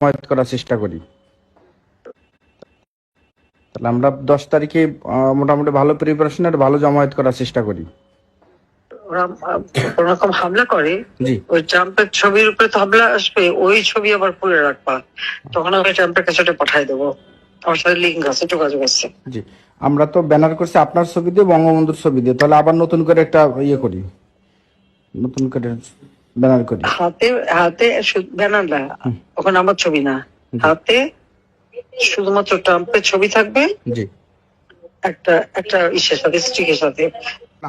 জমায়েত করার চেষ্টা করি। তাহলে আমরা দশ তারিখে মোটামুটি ভালো প্রিপারেশনের ভালো জমায়েত করার চেষ্টা করি। হামলা করে ওই ট্রাম্পের ছবির উপরে তো হামলা আসবে ওই ছবি আবার খুলে রাখবা। তখন আমি ট্রাম্পের কাছে ওটা পাঠাই দেবো। আমার সাথে লিঙ্ক আছে যোগাযোগ আছে। জি। আমরা তো ব্যানার করছি আপনার ছবি দিয়ে বঙ্গবন্ধুর ছবি দিয়ে। তাহলে আবার নতুন করে একটা ইয়ে করি। নতুন করে ব্যানার করি। হাতে হাতে ব্যানার না ওখানে আমার ছবি না। হাতে শুধুমাত্র ট্রাম্পের ছবি থাকবে। জি। একটা একটা ইসের সাথে স্টিকের সাথে।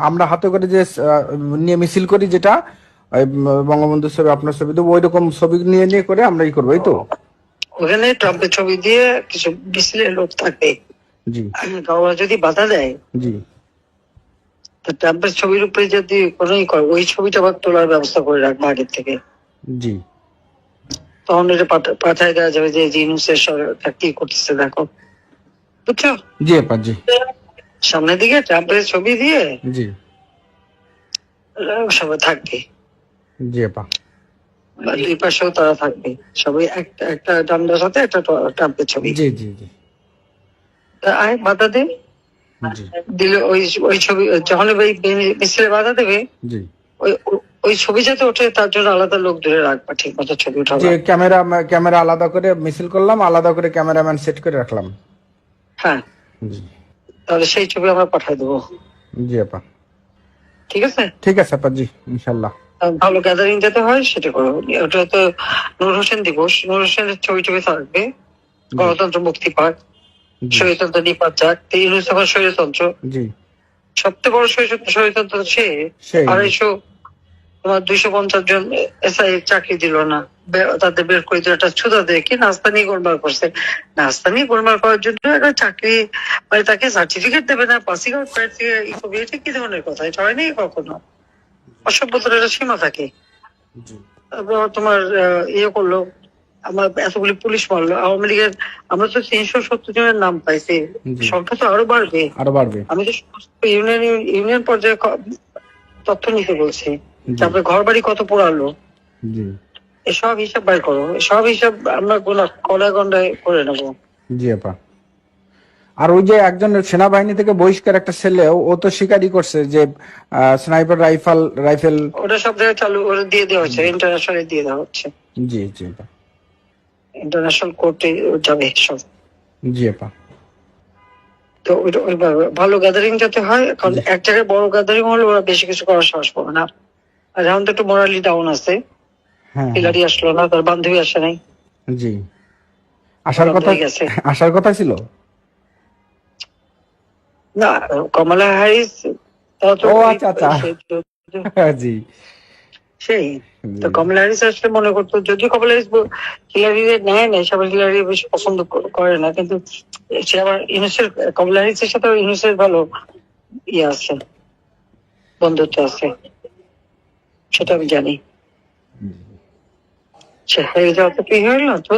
আমরা হাতে করে যে নিয়ে মিছিল করি যেটা বঙ্গবন্ধুর ছবি আপনার ছবি দেবো ওই রকম ছবি নিয়ে নিয়ে করে আমরা ই করব এই তো? ওখানে ট্রাম্পের ছবি দিয়ে কিছু মিছিলের লোক থাকবে। জি। যদি বাধা দেয় জি। ছবির উপরে যদি কোনো করে ওই ছবিটা আবার তোলার ব্যবস্থা করে রাখব আগের থেকে। জি। তখন এটা পাঠায় দেওয়া যাবে যে জিনুসের সরকার কি করতেছে দেখো। বুঝছ? জি আপা জি। সামনের দিকে ট্রাম্পের ছবি দিয়ে জি। সবাই থাকবে। জি আপা। দুই পাশেও তারা থাকবে। সবাই একটা একটা ডান্ডার সাথে একটা ট্রাম্পের ছবি। জি জি জি। আয় বাধা দে। জি দিলে ওই ওই ছবি যখন ওই মিছিলে বাধা দেবে ওই ওই ছবি যাতে ওঠে তার জন্য আলাদা লোক ধরে রাখবা ঠিক মতো ছবি উঠাবা। যে ক্যামেরা ক্যামেরা আলাদা করে মিছিল করলাম আলাদা করে ক্যামেরাম্যান সেট করে রাখলাম। হ্যাঁ। তাহলে সেই ছবি আমরা পাঠাই দেবো। জি আপা। ঠিক আছে? ঠিক আছে আপা জি ইনশাল্লাহ। ভালো গ্যাদারিং যাতে হয় সেটা করো। ওটা তো নূর হোসেন দিবস। নূর হোসেনের ছবি টবি থাকবে গণতন্ত্র মুক্তি পাক। যাক তো ইউনুস স্বৈরতন্ত্র জি। সবচেয়ে বড় স্বৈরতন্ত্র সে আড়াইশো তোমার দুইশো পঞ্চাশ জন এসআই চাকরি দিল না। তাদের বের করে দিল একটা ছুতা দিয়ে কি নাস্তা নিয়ে গোলমাল করছে। নাস্তা নিয়ে গোলমাল করার জন্য একটা চাকরি মানে তাকে সার্টিফিকেট দেবে না পাসিং আউট ই এটা কি ধরনের কথা? এটা হয়নি কখনো? অসভ্যতার একটা সীমা থাকে। তোমার ইয়ে করল আমার এতগুলি পুলিশ মারলো আওয়ামী লীগের আমরা তো তিনশো সত্তর জনের নাম পাইছি। সংখ্যা তো আরও বাড়বে। আরও বাড়বে। আমি তো ইউনিয়ন ইউনিয়ন পর্যায়ে তথ্য নিতে বলছি। তারপরে ঘর বাড়ি কত পোড়ালো? জি। এসব হিসাব বাই করো। সব হিসাব আমরা গোনা কলায় গন্ডায় করে নেব। জি আপা। আর ওই যে একজন সেনাবাহিনী থেকে বহিষ্কার একটা ছেলে ও- তো স্বীকারই করছে যে স্নাইপার রাইফেল রাইফেল ওটা সব জায়গায় চালু ওটা দিয়ে দেওয়া হচ্ছে ইন্টারন্যাশনালে দিয়ে দেওয়া হচ্ছে। জি জি ইন্টারন্যাশনাল কোর্টে যাবে সব। জি আপা। তো ওইভাবে ভালো গ্যাদারিং যাতে হয় কারণ এক জায়গায় বড় গ্যাদারিং হলে ওরা বেশি কিছু করার সাহস পাবে না। আর এখন তো একটু মোরালি ডাউন আছে। হ্যাঁ হিলারি আসলো না তার বান্ধবী আসে নাই। জি। আসার কথা আসার কথা ছিল? না কমলা হ্যারিস ও, আচ্ছা, আচ্ছা। জি। সেই। তো। কমলা হ্যারিস আসলে মনে করতো যদিও কমলা হ্যারিস হিলারি নেয় না সবাই হিলারি বেশি পছন্দ করে না কিন্তু সে আবার ইউনুসের কমলা হ্যারিসের সাথে ইউনুসের ভালো ইয়ে আছে বন্ধুত্ব আছে সেটা আমি জানি।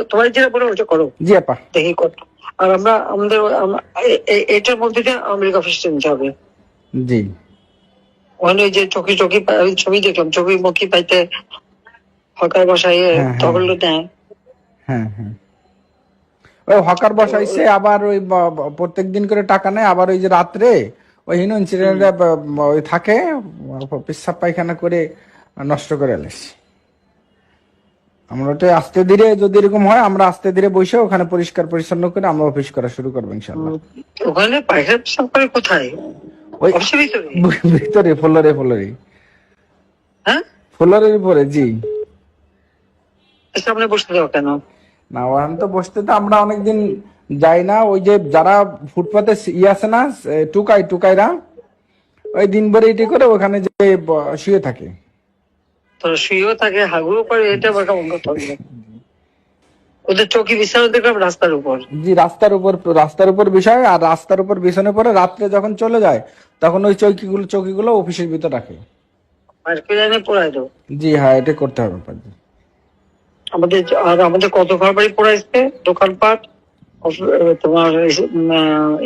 তোমার যেটা বলো ওটা করো। জি আপা। দেখি কত আর আমরা আমাদের এটার মধ্যে দিয়ে আমেরিকা অফিসে নিতে হবে জি। ওখানে যে চকি চকি ছবি দেখলাম চকি মুখি পাইতে হকার বসাইয়ে হ্যাঁ, হ্যাঁ। তখন হ্যাঁ হ্যাঁ। ওই হকার বসাইছে আবার ওই প্রত্যেক দিন করে টাকা নেয় আবার ওই যে রাত্রে ওই হিনো ইনসিডেন্টে ওই থাকে পেশাব পায়খানা করে নষ্ট করে এলেছি আমরা ওটা আস্তে ধীরে যদি এরকম হয় আমরা আস্তে ধীরে বসে ওখানে পরিষ্কার পরিচ্ছন্ন করে আমরা অফিস করা শুরু করব ইনশাল্লাহ। ওখানে পায়খানা পেশাব করে কোথায়? ওই ভিতরে ভিতরে ফ্লোরে ফ্লোরে। হ্যাঁ? উপরে জি। সামনে বসতে দাও কেন? না ওখানে তো বসতে তো আমরা অনেকদিন যাই না। ওই যে যারা ফুটপাতে ইয়ে আছে না টুকাই টুকাইরা ওই দিন ভরে এটি করে ওখানে যে শুয়ে থাকে। শুয়েও থাকে এটা ওদের চকি বিছানো দেখলাম রাস্তার উপর। জি রাস্তার উপর রাস্তার উপর বিষয় আর রাস্তার উপর বিছানে পরে রাত্রে যখন চলে যায় তখন ওই চৌকিগুলো চৌকিগুলো অফিসের ভিতর রাখে। জি হ্যাঁ এটা করতে হবে। আমাদের আর আমাদের কত ঘর বাড়ি পোড়াইছে? দোকানপাট তোমার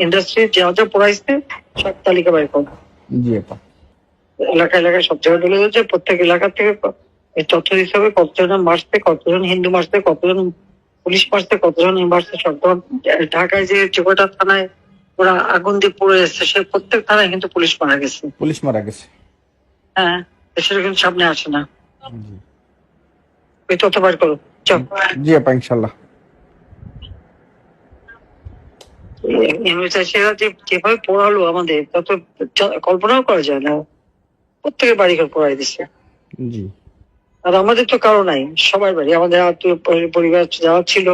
ইন্ডাস্ট্রি যা যা পোড়াইছে সব তালিকা বাড়ি করো জি আপা। এলাকা এলাকায় সব জায়গায় তুলে ধরছে প্রত্যেক এলাকা থেকে তথ্য দিতে হবে কতজন মারছে কতজন হিন্দু মারছে কতজন পুলিশ মারছে কতজন মারছে সব ঢাকায় যে যে থানায় ওরা আগুন দিয়ে পড়ে এসছে সে প্রত্যেক থানায় কিন্তু পুলিশ মারা গেছে। পুলিশ মারা গেছে? হ্যাঁ সেটা কিন্তু সামনে আসে না। ওই তত বার করো। জি আপা ইনশাল্লাহ যে যেভাবে পড়ালো আমাদের তা তো কল্পনাও করা যায় না। প্রত্যেকের বাড়ি ঘর পড়াই জি। আর আমাদের তো কারও নাই সবার বাড়ি। আমাদের আত্মীয় পরিবার যারা ছিল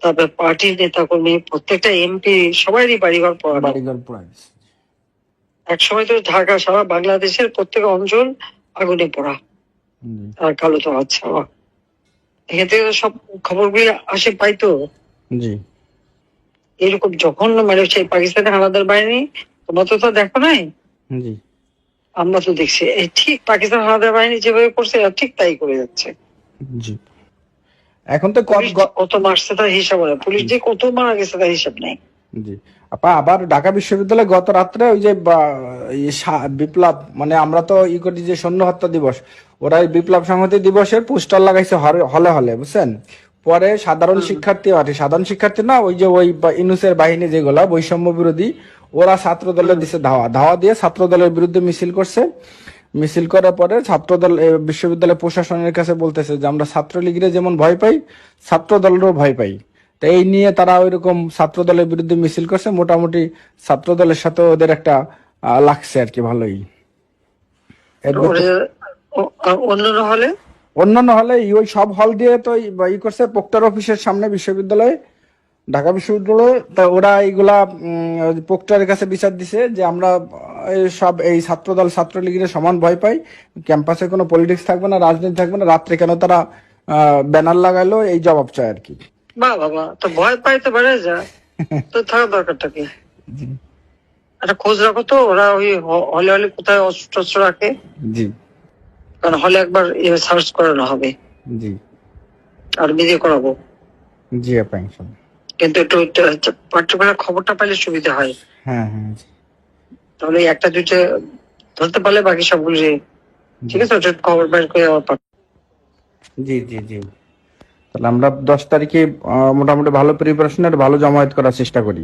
তারপর পার্টির নেতা কর্মী প্রত্যেকটা এমপি সবারই বাড়িঘর পড়ানো। বাড়িঘর পুরা এক সময় তো ঢাকা সারা বাংলাদেশের প্রত্যেক অঞ্চল আগুনে পড়া। আর কালো তো আচ্ছা তো সব খবরগুলি আসে পাইতো জি। এরকম যখন মানে সেই পাকিস্তানের হানাদার বাহিনী তোমরা তো তা দেখো নাই? জি। আমরা তো দেখছি। এই ঠিক পাকিস্তান হানাদার বাহিনী যেভাবে করছে ঠিক তাই করে যাচ্ছে। জি। এখন তো কত কত মারছে তার হিসাব হয় পুলিশ যে কত মারা গেছে তার হিসাব নেই। জি। আপা আবার ঢাকা বিশ্ববিদ্যালয়ে গত রাত্রে ওই যে বিপ্লব মানে আমরা তো ই করি যে সৈন্য হত্যা দিবস ওরা বিপ্লব সংহতি দিবসের পোস্টার লাগাইছে হলে হলে বুঝছেন? পরে সাধারণ শিক্ষার্থী মানে সাধারণ শিক্ষার্থী না ওই যে ওই ইনুসের বাহিনী যেগুলা বৈষম্য বিরোধী ওরা ছাত্র দলের দিছে ধাওয়া। ধাওয়া দিয়ে ছাত্র দলের বিরুদ্ধে মিছিল করছে। মিছিল করার পরে ছাত্রদল বিশ্ববিদ্যালয় প্রশাসনের কাছে বলতেছে যে আমরা ছাত্রলীগের যেমন ভয় পাই ছাত্র দলেরও ভয় পাই। তো এই নিয়ে তারা ওইরকম ছাত্র দলের বিরুদ্ধে মিছিল করছে। মোটামুটি ছাত্র দলের সাথে ওদের একটা লাগছে আর কি ভালোই। অন্যান্য হলে? অন্যান্য হলে ওই সব হল দিয়ে তো ই- করছে। পোক্টার অফিসের সামনে বিশ্ববিদ্যালয়ে ঢাকা বিশ্ববিদ্যালয়ে তা ওরা এইগুলা পোক্টারের কাছে বিচার দিছে যে আমরা সব এই ছাত্রদল ছাত্রলীগের সমান ভয় পাই ক্যাম্পাসে কোনো পলিটিক্স থাকবে না রাজনীতি থাকবে না রাত্রে কেন তারা ব্যানার লাগাইলো এই জবাব চায় আর কি। বা বাবা তো ভয় পাইতে পারে যা তো দরকারটা কি? একটা খোঁজ রাখো তো ওরা ওই হলে হলে কোথায় অস্ত্র রাখে। জি। কারণ হলে একবার সার্চ করানো হবে। জি। আর নিজে করাবো। জি আপা কিন্তু একটু পার্টিকুলার খবরটা পাইলে সুবিধা হয়। হ্যাঁ হ্যাঁ। তাহলে একটা দুইটা ধরতে পারলে বাকি সবগুলো ঠিক আছে ওটা খবর বের করে আমার জি জি জি। তাহলে আমরা দশ তারিখে মোটামুটি ভালো প্রিপারেশন আর ভালো জমায়েত করার চেষ্টা করি।